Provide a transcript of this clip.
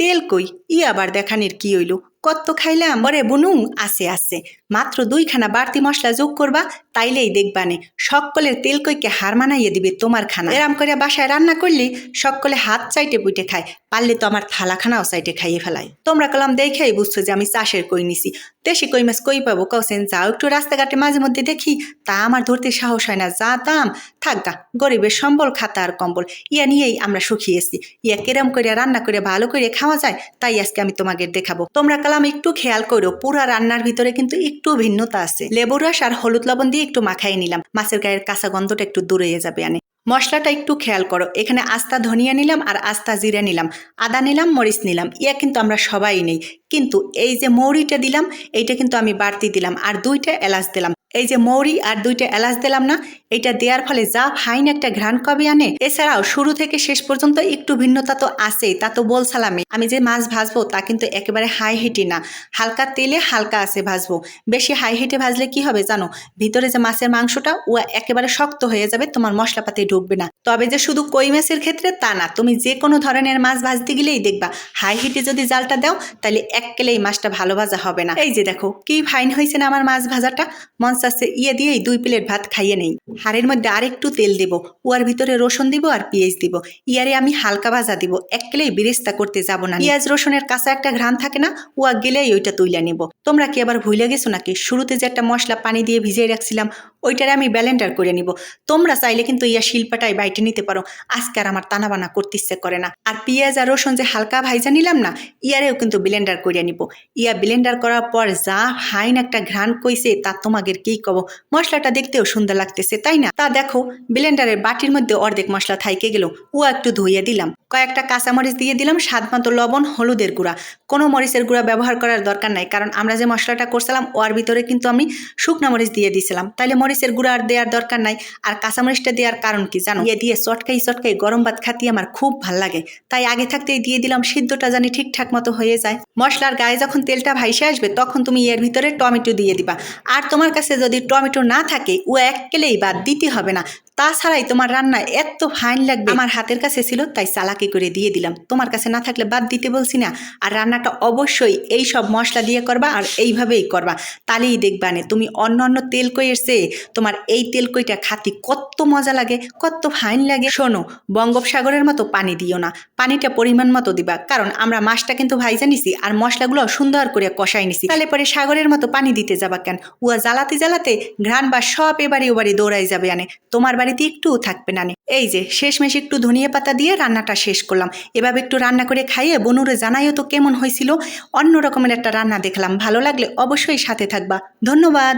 তেল কই? ই আবার দেখানির কি হইল? কত খাইলাম বরে বুনু আছে আছে মাত্র দুইখানা বাড়তি মশলা যোগ করবা, তাইলেই দেখবানে। সকলের তেল কইকে হার মানাইয়ে দিবে তোমার খানা। এরাম করে বাসায় রান্না করলে, সকলে হাত চাইটে পুইটে খায়। পারলে তো আমার থালাখানাও সাইটে খাইয়ে ফেলায় তোমরা কলাম দেখেই বুঝছ যে আমি চাষের কই নিছি। দেশি কই মাছ কই পাবো কৌসেন যাও একটু রাস্তাঘাটে মাঝে মধ্যে দেখি। তা আমার ধরতে সাহস হয় না, যা দাম। থাক গা, গরিবের সম্বল খাতা আর কম্বল। ইয়া নিয়েই আমরা সুখিয়েছি ইয়া কেরম করে রান্না করে ভালো করে খাওয়া যায়, তাই আজকে আমি তোমাকে দেখাবো। তোমরা কালাম, একটু খেয়াল করো, পুরা রান্নার ভিতরে কিন্তু একটু ভিন্নতা আছে। লেবু রস আর হলুদ লবণ দিয়ে একটু মাখাই নিলাম। মাছের গায়ের কাঁচা গন্ধটা একটু দূরে যাবে, আনে। মশলাটা একটু খেয়াল করো। এখানে আস্তা ধনিয়া নিলাম আর আস্তা জিরা নিলাম। আদা নিলাম, মরিচ নিলাম। ইয়া কিন্তু আমরা সবাই নেই। কিন্তু এই যে মৌরিটা দিলাম, এইটা কিন্তু আমি বাড়তি দিলাম। আর দুইটা এলাচ দিলাম। এই যে মৌরি আর দুইটা এলাচ দিলাম না এটা দেওয়ার ফলে যা ফাইন একটা ঘ্রাণ কবে আনে। এছাড়াও শুরু থেকে শেষ পর্যন্ত একটু ভিন্নতা তো আছেই, তা তো বলছিলামই। আমি যে মাছ ভাজবো তা কিন্তু একেবারে হাই হিটি না। হালকা তেলে হালকা আছে ভাজবো। বেশি হাই হিটে ভাজলে কি হবে জানো? ভিতরে যে মাছের মাংসটা, ও একেবারে শক্ত হয়ে যাবে, তোমার মশলাপাতি ঢুকবে না। তবে যে শুধু কই মাছের ক্ষেত্রে তা না, তুমি যে কোনো ধরনের মাছ ভাজতে গেলেই দেখবা। হাই হিটে যদি জালটা দাও, তাহলে এক কেলেই মাছটা ভালো ভাজা হবে না। এই যে দেখো, কি ফাইন হয়েছে না আমার মাছ ভাজাটা? মন চাচ্ছে ইয়ে দিয়েই দুই প্লেট ভাত খাইয়ে নেই। হাড়ের মধ্যে আরেকটু তেল দেবো, উয়ার ভিতরে রসুন দিব আর পেঁয়াজ দিব। ইয়ারে আমি হালকা ভাজা দিব, এক কেলেই বিরেস্তা করতে যাব না। পেঁয়াজ রসুনের কাঁচা একটা ঘ্রাণ থাকে না, উয়া গেলেই ওইটা তুইলা নিব। তোমরা কি আবার ভুলে গেছো নাকি? শুরুতে যে একটা মশলা পানি দিয়ে ভিজিয়ে রাখছিলাম, ওইটারে আমি ব্যালেন্ডার করে নিব। তোমরা চাইলে কিন্তু ইয়া শিল্পাটাই বাইটে নিতে পারো। আজকে আর আমার টানা বানা করতে ইচ্ছে করে না। আর পেঁয়াজ আর রসুন যে হালকা ভাইজা নিলাম না, ইয়ারেও কিন্তু ব্লেন্ডার করে নিব। ইয়া ব্লেন্ডার করার পর যা হাইন একটা ঘ্রাণ কইছে তা তোমাদের কি কব। মশলাটা দেখতেও সুন্দর লাগতেছে, তাই না? তা দেখো ব্লেন্ডারের বাটির মধ্যে অর্ধেক মশলা থাইকে গেল। ও একটু ধুইয়ে দিলাম। কয়েকটা কাঁচামরিচ দিয়ে দিলাম, স্বাদ মতো লবণ, হলুদের গুঁড়া। কোনো মরিচের গুঁড়া ব্যবহার করার দরকার নাই, কারণ আমরা যে মশলাটা করছিলাম ওর ভিতরে কিন্তু আমি শুকনা মরিচ দিয়ে দিয়েছিলাম তাইলে মরিচের গুঁড়া আর দেওয়ার দরকার নাই। আর কাঁচামরিচটা দেওয়ার কারণ কি জানো? ইয়ে দিয়ে চটকাই চটকাই গরম ভাত খাতি আমার খুব ভালো লাগে। তাই আগে থাকতেই দিয়ে দিলাম, সিদ্ধটা জানি ঠিকঠাক মতো হয়ে যায়। মশলার গায়ে যখন তেলটা ভাইসে আসবে, তখন তুমি এর ভিতরে টমেটো দিয়ে দিবা। আর তোমার কাছে যদি টমেটো না থাকে ও এক কেলেই বাদ দিতে হবে না। তাছাড়াই তোমার রান্না এত ফাইন লাগবে। আমার হাতের কাছে ছিল তাই চালাকি করে দিয়ে দিলাম। তোমার কাছে না থাকলে বাদ দিতে বলছি না। আর রান্নাটা অবশ্যই এই সব মশলা দিয়ে করবা আর এইভাবেই করবা। তাহলেই দেখবা নে তুমি অন্য অন্য তেল কইয়ের চেয়ে তোমার এই তেল কইটা খাতি কত মজা লাগে কত ফাইন লাগে। শোনো বঙ্গোপসাগরের মতো পানি দিও না। পানিটা পরিমাণ মতো দিবা। কারণ আমরা মাছটা কিন্তু ভাইজা নিছি আর মশলাগুলো সুন্দর করে কষাই নিছি। তাহলে পরে সাগরের মতো পানি দিতে যাবা কেন? উয়া জ্বালাতে জ্বালাতে ঘ্রাণ বা সব এবারে ওবারে দৌড়াই যাবে আনে। তোমার বাড়িতে একটুও থাকবে না নে। এই যে শেষ শেষমেশ একটু ধনিয়া পাতা দিয়ে রান্নাটা শেষ করলাম। এভাবে একটু রান্না করে খাইয়ে বনুরে জানাইও তো কেমন হয়েছিল অন্য রকমের একটা রান্না দেখলাম। ভালো লাগলে অবশ্যই সাথে থাকবা। ধন্যবাদ।